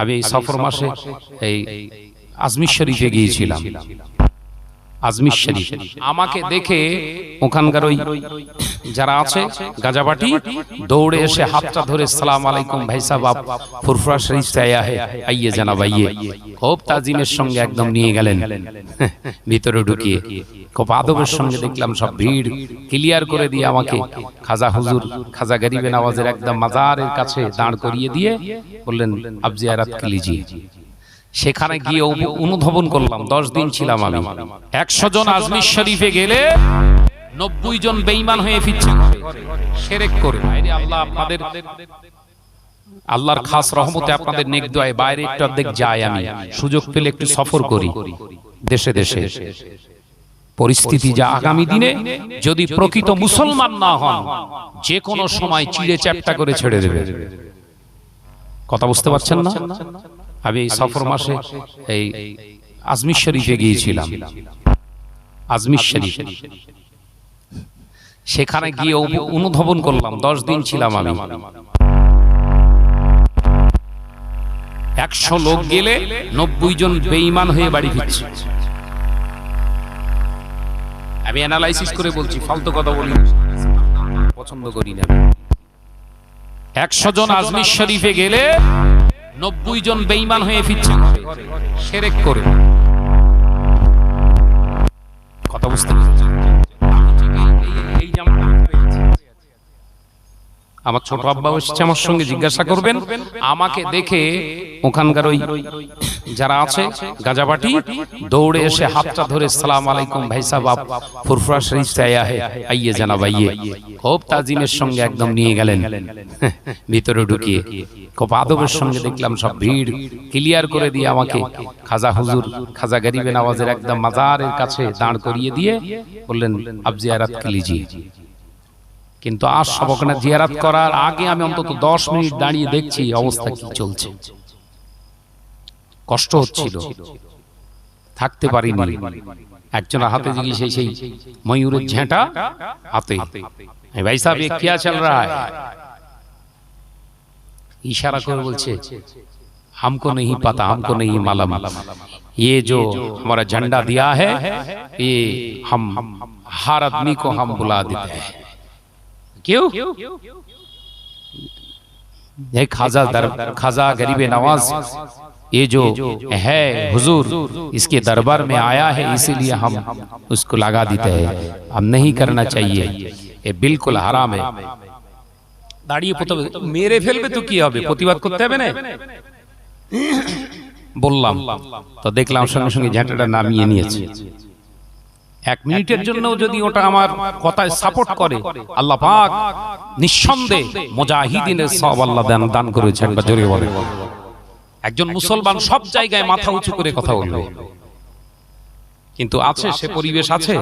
আমি এই সফর মাসে এই আজমির শরীফে গিয়েছিলাম। আজমির শরীফ। আমাকে দেখে ওখানকার ওই যারা আছে গাজাবাটি দৌড়ে এসে হাতটা ধরে সালাম আলাইকুম ভাই সাহাব ফুরফুরা শরীফ চাইয়া আইয়ে জানা ভাইয়ে খুব তাজিমের সঙ্গে একদম নিয়ে গেলেন। ভিতরে ঢুকিয়ে খুব আদবের সঙ্গে দেখলাম সব ভিড় ক্লিয়ার করে দিয়ে আমাকে খাজা হুজুর খাজা গরিবেন আওয়াজের একদম মাজারের কাছে দাঁড় করিয়ে দিয়ে বললেন আবজিয়ারাত কিলিজিয়ে সেখানে গিয়ে অনুধাবন করলাম দশ দিন ছিলাম আমি। একশো জন আজমির শরীফে গেলে নব্বই জন বেইমান হয়ে ফিরছে। সেরেক করে। আল্লাহ আপনাদের আল্লাহর খাস রহমতে আপনাদের নেক দোয়ায় বাইরে একটু অর্ধেক যাই আমি। সুযোগ পেলে একটু সফর করি। দেশে দেশে। পরিস্থিতি যা আগামী দিনে যদি প্রকৃত মুসলমান না হন যে কোনো সময় চিড়ে চ্যাপটা করে ছেড়ে দেবে। কথা বুঝতে পারছেন না? আমি এই সফর মাসে এই আজমির শরীফে গিয়েছিলাম। আজমির শরীফ। সেখানে গিয়ে অনুধাবন করলাম দশ দিন ছিলাম আমি। একশো লোক গেলে নব্বই জন বেঈমান হয়ে বাড়ি ফিরছে। আমি অ্যানালাইসিস করে বলছি ফালতু কথা বলি পছন্দ করি না একশো জন আজমির শরীফে গেলে নব্বই জন বেঈমান হয়ে ফিরছে। সেরেক করে। আমার ছোট আব্বা এসছে আমার সঙ্গে জিজ্ঞাসা করবেন। আমাকে দেখে ওখানকার ওই যারা আছে গাজাবাটি দৌড়ে এসে হাতটা ধরে সালাম আলাইকুম ভাই সাহাব আপ ফুরফুরা শরীফ চাইয়া আইয়ে জানা ভাইয়ে। খুব তাজিমের সঙ্গে একদম নিয়ে গেলেন। ভিতরে ঢুকিয়ে। খুব আদবের সঙ্গে দেখলাম সব ভিড় ক্লিয়ার করে দিয়ে আমাকে খাজা হুজুর খাজা গরিবের আওয়াজের একদম মাজারের কাছে দাঁড় করিয়ে দিয়ে বললেন আবজিয়ারাত কিলিজি কিন্তু আজ সব ওখানে জিয়ারাত করার আগে আমি অন্তত দশ মিনিট দাঁড়িয়ে দেখছি অবস্থা কি চলছে কষ্ট হচ্ছিল থাকতে পারিনি একজনের হাতে দিকে সেই সেই ময়ূরের ঝেঁটা হাতে এই ভাই সাহেব ये क्या चल रहा है इशारा করে বলছে हमको नहीं पता हमको नहीं मालूम ये जो हमारा झंडा दिया है ये हम हर आदमी को हम बुला देते हैं क्यों ये खाजा दर खाजा गरीबे नवाज ये जो है हुजूर इसके दरबार में आया है इसीलिए हम उसको लगा देते हैं हम नहीं करना चाहिए ये बिल्कुल हराम है দাঁড়িয়ে প্রথমে মেরে ফেলবে তো কি হবে প্রতিবাদ করতে হবে না বললাম তো দেখলাম সঙ্গে সঙ্গে ঝাঁটাটা নামিয়ে নিয়েছে এক মিনিটের জন্য যদি ওটা আমার কথায় সাপোর্ট করে আল্লাহ পাক নিঃসন্দেহে মুজাহিদিনের সব আল্লাহ দান দান করেছেন বা জোরে বলে একজন মুসলমান সব জায়গায় মাথা উঁচু করে কথা বলবে। কিন্তু আছে সে পরিবেশ আছে।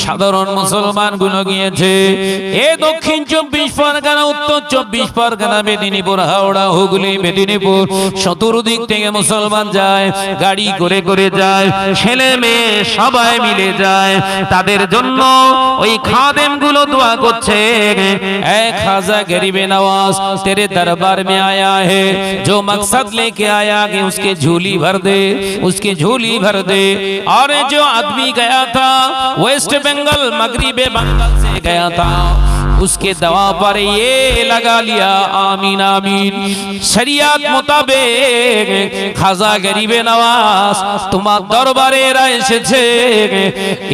সাধারণ মুসলমানগুলো গিয়েছে। এ দক্ষিণ চব্বিশ পরগনা, উত্তর চব্বিশ পরগনা, মেদিনীপুর, হাওড়া, হুগলি, মেদিনীপুর, চতুর্দিক থেকে মুসলমান যায়, গাড়ি করে করে যায়, ছেলে মেয়ে সবাই মিলে যায়, তাদের জন্য ওই খাদেম গুলো দোয়া করছে ऐ खाजा गरीबे नवाज तेरे दरबार में आया है जो मकसद लेके आया कि उसके झोली भर दे उसकी झोली भर दे और जो आदमी गया था वेस्ट बंगाल मगरिबे बंगाल से गया था उसके दवा पर ये लगा लिया आमीन आमीन शरियत मुताबिक খাজা গরিবে নওয়াজ তোমার দরবারে এরা এসেছে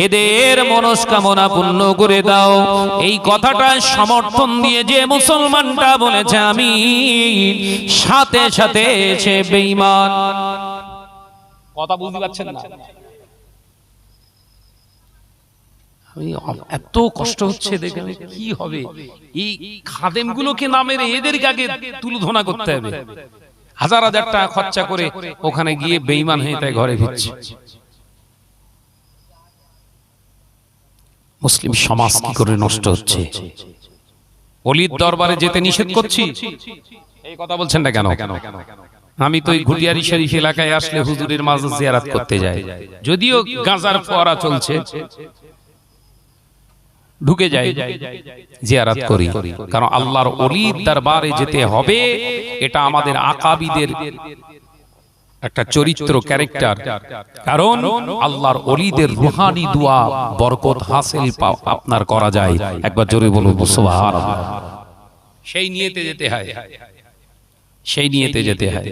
এদের মনস্কামনা পূর্ণ করে দাও এই কথাটা সমর্থন দিয়ে যে মুসলমানটা বলেছে আমি সাথে সাথে সে বেঈমান কথা বুঝতে পারছেন না আমি এত কষ্ট হচ্ছে দেখে আমি কি হবে? এই খাদেম গুলোকে নামের এদেরকে আগে তুলধনা করতে হবে। হাজার হাজার টাকা খরচা করে ওখানে গিয়ে বেইমান হয়ে তাই ঘরে ফিরছে। মুসলিম সমাজ কি করে নষ্ট হচ্ছে? অলির দরবারে যেতে নিষেধ করছি? এই কথা বলছেন না কেন? আমি তো এই ঘুটিয়ারি শরীফ এলাকায় আসলে হুজুরের মাঝে জিয়ারাত করতে যাই। যদিও গাজার ফোয়ারা চলছে ঢুকে যাই, জিয়ারাত করি। কারণ আল্লাহর অলির দরবারে যেতে হবে, এটা আমাদের আকাবিদের একটা চরিত্র, ক্যারেক্টার। কারণ আল্লাহর অলিদের রুহানি দোয়া বরকত হাসিল আপনার করা যায়। একবার জোরে বলুন সেই নিয়েতে যেতে হয়। সেই নিয়েতে যেতে হয়।